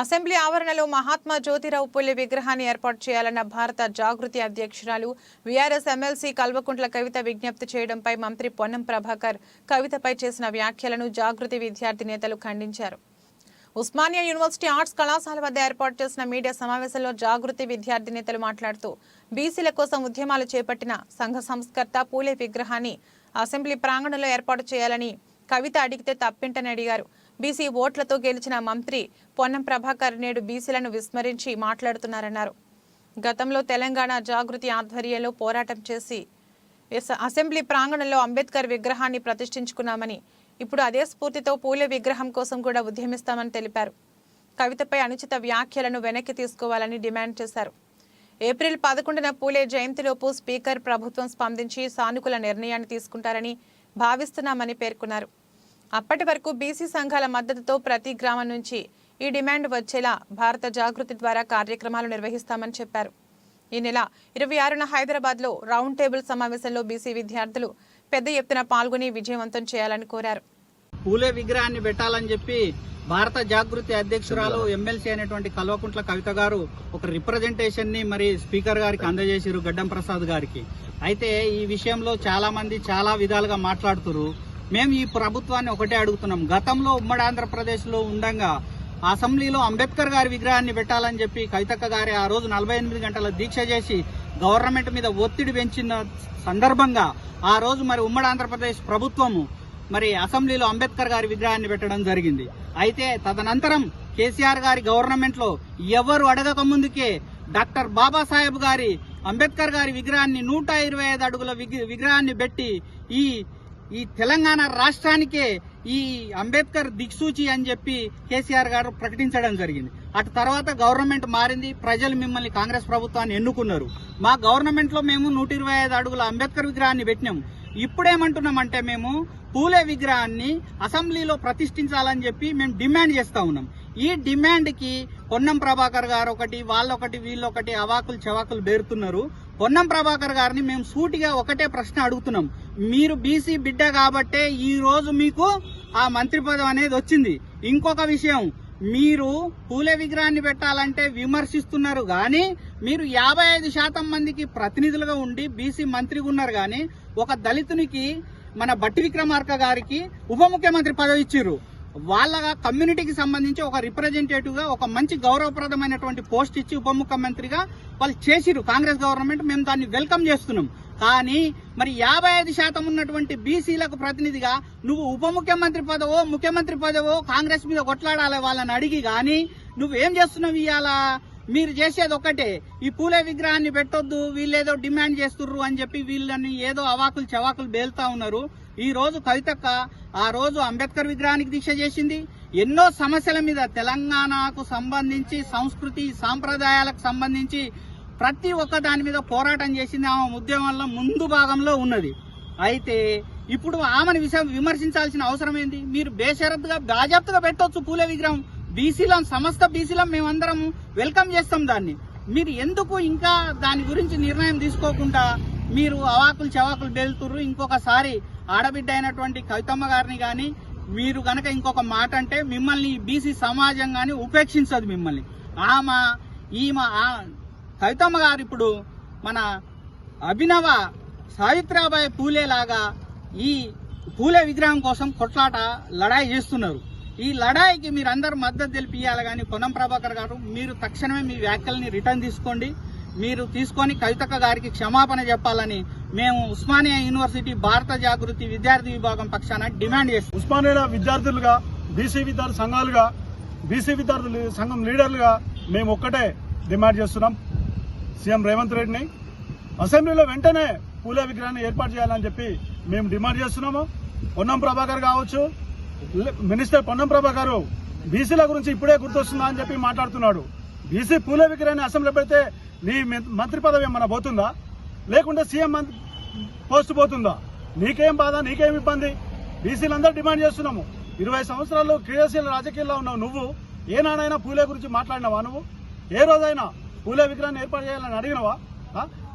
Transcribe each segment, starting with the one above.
Assembly ఆవరణలో మహాత్మా జ్యోతిరావు పుల్లె విగ్రహాన్ని ఏర్పాటు చేయాలన్న భారత జాగృతి అధ్యక్షురాలు వీఆర్ఎస్ ఎమ్మెల్సీ కల్వకుంట్ల కవిత విజ్ఞప్తి చేయడంపై మంత్రి పొన్నం ప్రభాకర్ కవితపై చేసిన వ్యాఖ్యలను జాగృతి విద్యార్థి నేతలు ఖండించారు. ఉస్మానియా యూనివర్సిటీ ఆర్ట్స్ కళాశాల వద్ద ఏర్పాటు చేసిన మీడియా సమావేశంలో జాగృతి విద్యార్థి నేతలు మాట్లాడుతూ బీసీల కోసం ఉద్యమాలు చేపట్టిన సంఘ సంస్కర్త పూలే విగ్రహాన్ని అసెంబ్లీ ప్రాంగణంలో ఏర్పాటు చేయాలని కవిత అడిగితే తప్పింటని అడిగారు. బీసీ ఓట్లతో గెలిచిన మంత్రి పొన్నం ప్రభాకర్ నేడు బీసీలను విస్మరించి మాట్లాడుతున్నారన్నారు. గతంలో తెలంగాణ జాగృతి ఆధ్వర్యంలో పోరాటం చేసి అసెంబ్లీ ప్రాంగణంలో అంబేద్కర్ విగ్రహాన్ని ప్రతిష్ఠించుకున్నామని ఇప్పుడు అదే స్ఫూర్తితో పూలే విగ్రహం కోసం కూడా ఉద్యమిస్తామని తెలిపారు. కవితపై అనుచిత వ్యాఖ్యలను వెనక్కి తీసుకోవాలని డిమాండ్ చేశారు. ఏప్రిల్ పదకొండున పూలే జయంతిలోపు స్పీకర్ ప్రభుత్వం స్పందించి సానుకూల నిర్ణయాన్ని తీసుకుంటారని భావిస్తున్నామని పేర్కొన్నారు. అప్పటి వరకు బీసీ సంఘాల మద్దతుతో ప్రతి గ్రామం నుంచి ఈ డిమాండ్ వచ్చేలా భారత జాగృతి ద్వారా కార్యక్రమాలు నిర్వహిస్తామని చెప్పారు. ఈ నెల ఇరవై ఆరున హైదరాబాద్లో రౌండ్ టేబుల్ సమావేశంలో బీసీ విద్యార్థులు పెద్ద ఎత్తున పాల్గొని విజయవంతం చేయాలని కోరారు. పూలే విగ్రహాన్ని పెట్టాలని చెప్పి భారత జాగృతి అధ్యక్షురాలు ఎమ్మెల్సీ అయినటువంటి కల్వకుంట్ల కవిత గారు ఒక రిప్రజెంటేషన్ని మరి స్పీకర్ గారికి అందజేశారు గడ్డం ప్రసాద్ గారికి. అయితే ఈ విషయంలో చాలా మంది చాలా విధాలుగా మాట్లాడుతున్నారు మేము ఈ ప్రభుత్వాన్ని ఒకటే అడుగుతున్నాం. గతంలో ఉమ్మడి ఆంధ్రప్రదేశ్లో ఉండగా ఉండంగా అసెంబ్లీలో అంబేద్కర్ గారి విగ్రహాన్ని పెట్టాలని చెప్పి కవితక్క గారి ఆ రోజు నలభై ఎనిమిది గంటల దీక్ష చేసి గవర్నమెంట్ మీద ఒత్తిడి పెంచిన సందర్భంగా ఆ రోజు మరి ఉమ్మడి ఆంధ్రప్రదేశ్ ప్రభుత్వము మరి అసెంబ్లీలో అంబేద్కర్ గారి విగ్రహాన్ని పెట్టడం జరిగింది. అయితే తదనంతరం కేసీఆర్ గారి గవర్నమెంట్లో ఎవరు అడగక ముందుకే డాక్టర్ బాబాసాహెబ్ గారి అంబేద్కర్ గారి విగ్రహాన్ని నూట ఇరవై ఐదు అడుగుల విగ్రహాన్ని పెట్టి ఈ ఈ తెలంగాణ రాష్ట్రానికే ఈ అంబేద్కర్ దిక్సూచి అని చెప్పి కేసీఆర్ గారు ప్రకటించడం జరిగింది. అటు తర్వాత గవర్నమెంట్ మారింది ప్రజలు మిమ్మల్ని కాంగ్రెస్ ప్రభుత్వాన్ని ఎన్నుకున్నారు. మా గవర్నమెంట్లో మేము నూట ఇరవై ఐదు అడుగుల అంబేద్కర్ విగ్రహాన్ని పెట్టినాం ఇప్పుడేమంటున్నామంటే మేము పూలే విగ్రహాన్ని అసెంబ్లీలో ప్రతిష్ఠించాలని చెప్పి మేము డిమాండ్ చేస్తా ఉన్నాం. ఈ డిమాండ్కి పొన్నం ప్రభాకర్ గారు ఒకటి వాళ్ళొకటి వీళ్ళొకటి అవాకులు చవాకులు బేరుతున్నారు. పొన్నం ప్రభాకర్ గారిని మేము సూటిగా ఒకటే ప్రశ్న అడుగుతున్నాం. మీరు బీసీ బిడ్డ కాబట్టే ఈ రోజు మీకు ఆ మంత్రి పదం అనేది వచ్చింది. ఇంకొక విషయం మీరు పూలే విగ్రహాన్ని పెట్టాలంటే విమర్శిస్తున్నారు కానీ మీరు యాభై ఐదు శాతం మందికి ప్రతినిధులుగా ఉండి బీసీ మంత్రిగా ఉన్నారు కానీ ఒక దళితునికి మన బట్టి విక్రమార్క గారికి ఉప ముఖ్యమంత్రి పదవి ఇచ్చిర్రు. వాళ్ళ కమ్యూనిటీకి సంబంధించి ఒక రిప్రజెంటేటివ్గా ఒక మంచి గౌరవప్రదమైనటువంటి పోస్ట్ ఇచ్చి ఉప ముఖ్యమంత్రిగా వాళ్ళు చేసిరు కాంగ్రెస్ గవర్నమెంట్ మేము దాన్ని వెల్కమ్ చేస్తున్నాం. కానీ మరి యాభై ఐదు శాతం ఉన్నటువంటి బీసీలకు ప్రతినిధిగా నువ్వు ఉప ముఖ్యమంత్రి పదవో ముఖ్యమంత్రి పదవో కాంగ్రెస్ మీద కొట్లాడాలి వాళ్ళని అడిగి కానీ నువ్వేం చేస్తున్నావు ఇవాళ మీరు చేసేది ఒక్కటే. ఈ పూలే విగ్రహాన్ని పెట్టొద్దు వీళ్ళేదో డిమాండ్ చేస్తుర్రు అని చెప్పి వీళ్ళని ఏదో అవాకులు చవాకులు బేల్తా ఉన్నారు. ఈ రోజు కవితక్క ఆ రోజు అంబేద్కర్ విగ్రహానికి దీక్ష చేసింది. ఎన్నో సమస్యల మీద తెలంగాణకు సంబంధించి సంస్కృతి సాంప్రదాయాలకు సంబంధించి ప్రతి ఒక్క దాని మీద పోరాటం చేసింది ఆమె ఉద్యమంలో ముందు భాగంలో ఉన్నది. అయితే ఇప్పుడు ఆమెను విష విమర్శించాల్సిన అవసరం ఏంది? మీరు బేషరత్గా బాజాప్తుగా పెట్టొచ్చు పూలే విగ్రహం. బీసీలం సమస్త బీసీలం మేమందరం వెల్కమ్ చేస్తాం దాన్ని. మీరు ఎందుకు ఇంకా దాని గురించి నిర్ణయం తీసుకోకుండా మీరు అవాకులు చవాకులు బెలుతుర్రు? ఇంకొకసారి ఆడబిడ్డ అయినటువంటి కవితమ్మ గారిని కానీ మీరు గనక ఇంకొక మాట అంటే మిమ్మల్ని బీసీ సమాజం కానీ ఉపేక్షించదు మిమ్మల్ని. ఆమె ఈమె కవితమ్మ గారు ఇప్పుడు మన అభినవ సావిత్రాబాయి పూలే లాగా ఈ పూలే విగ్రహం కోసం కొట్లాట లడాయి చేస్తున్నారు. ఈ లడాయికి మీరు అందరూ మద్దతు తెలిపియాలి కానీ పొన్నం ప్రభాకర్ గారు మీరు తక్షణమే మీ వ్యాఖ్యల్ని రిటర్న్ తీసుకోండి. మీరు తీసుకొని కవితక్క గారికి క్షమాపణ చెప్పాలని మేము ఉస్మానియా యూనివర్సిటీ భారత జాగృతి విద్యార్థి విభాగం పక్షాన డిమాండ్ చేస్తాం ఉస్మానియా విద్యార్థులుగా బీసీ విద్యార్థి సంఘాలుగా బీసీ విద్యార్థులు సంఘం లీడర్లుగా మేము ఒక్కటే డిమాండ్ చేస్తున్నాం. సీఎం రేవంత్ రెడ్డిని అసెంబ్లీలో వెంటనే పూల విగ్రహాన్ని ఏర్పాటు చేయాలని చెప్పి మేము డిమాండ్ చేస్తున్నాము. పొన్నం ప్రభాకర్ కావచ్చు మినిస్టర్ పొన్నం ప్రభాకర్ బీసీల గురించి ఇప్పుడే గుర్తొస్తుందా అని చెప్పి మాట్లాడుతున్నాడు. బీసీ పూల విగ్రహాన్ని అసెంబ్లీలో పెడితే నీ మంత్రి పదవి ఏమన్నా పోతుందా? లేకుంటే సీఎం పోస్ట్ పోతుందా? నీకేం బాధ నీకేం ఇబ్బంది? బీసీలందరూ డిమాండ్ చేస్తున్నాము. ఇరవై సంవత్సరాలు క్రియాశీల రాజకీయాల్లో ఉన్నావు నువ్వు. ఏనాడైనా పూలే గురించి మాట్లాడినావా నువ్వు? ఏ రోజైనా పూలే విగ్రహాన్ని ఏర్పాటు చేయాలని అడిగినవా?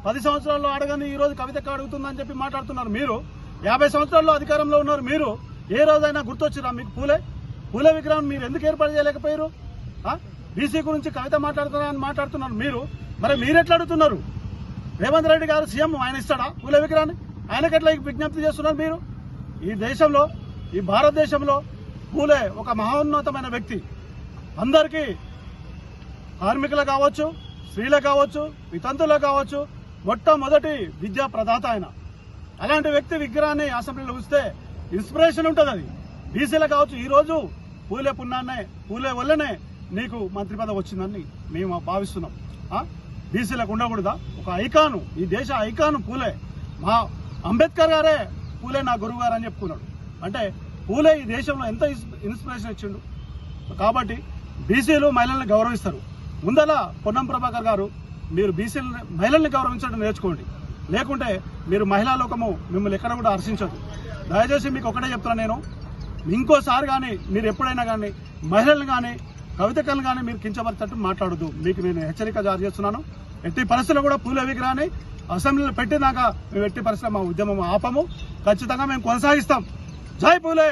పది సంవత్సరాల్లో అడగని ఈ రోజు కవితకు అడుగుతుందని చెప్పి మాట్లాడుతున్నారు మీరు. యాభై సంవత్సరాల్లో అధికారంలో ఉన్నారు మీరు. ఏ రోజైనా గుర్తొచ్చిరా మీకు పూలే? పూలే విగ్రహం మీరు ఎందుకు ఏర్పాటు చేయలేకపోయారు? బీసీ గురించి కవిత మాట్లాడుతున్నారని మాట్లాడుతున్నారు మీరు. మరి మీరు ఎట్లా అడుగుతున్నారు రేవంత్ రెడ్డి గారు సీఎం ఆయన ఇస్తాడా పూల విగ్రహాన్ని? ఆయనకి ఎట్లా విజ్ఞప్తి చేస్తున్నారు మీరు? ఈ దేశంలో ఈ భారతదేశంలో పూలే ఒక మహోన్నతమైన వ్యక్తి. అందరికీ కార్మికులు కావచ్చు స్త్రీలు కావచ్చు వితంతులు కావచ్చు మొట్టమొదటి విద్యా ప్రదాత ఆయన. అలాంటి వ్యక్తి విగ్రహాన్ని అసెంబ్లీలో ఉంచితే ఇన్స్పిరేషన్ ఉంటుంది అది. బీసీలు కావచ్చు ఈరోజు పూలే పుణ్యాన్నే పూలే వల్లనే నీకు మంత్రి పదవి వచ్చిందని మేము భావిస్తున్నాం. బీసీలకు ఉండకూడదా? ఒక ఐకాను ఈ దేశ ఐకాను పూలే. మా అంబేద్కర్ గారే పూలే నా గురువు గారు అని చెప్పుకున్నాడు. అంటే పూలే ఈ దేశంలో ఎంత ఇన్స్పిరేషన్ ఇచ్చిండు? కాబట్టి బీసీలు మహిళల్ని గౌరవిస్తారు. ముందల పొన్నం ప్రభాకర్ గారు మీరు బీసీలని మహిళల్ని గౌరవించడం నేర్చుకోండి. లేకుంటే మీరు మహిళా లోకము మిమ్మల్ని ఎక్కడ కూడా హర్షించదు. దయచేసి మీకు ఒకటే చెప్తున్నా నేను. ఇంకోసారి కానీ మీరు ఎప్పుడైనా కానీ మహిళలు కానీ కవితకలను కానీ మీరు కించపరిచేట్టు మాట్లాడద్దు. మీకు నేను హెచ్చరిక జారీ చేస్తున్నాను. ఎట్టి పరిస్థితుల్లో కూడా పూల విగ్రహాన్ని అసెంబ్లీలో పెట్టినాక మేము ఎట్టి పరిస్థితుల్లో మా ఉద్యమం ఆపము. ఖచ్చితంగా మేము కొనసాగిస్తాం. జై పూలే!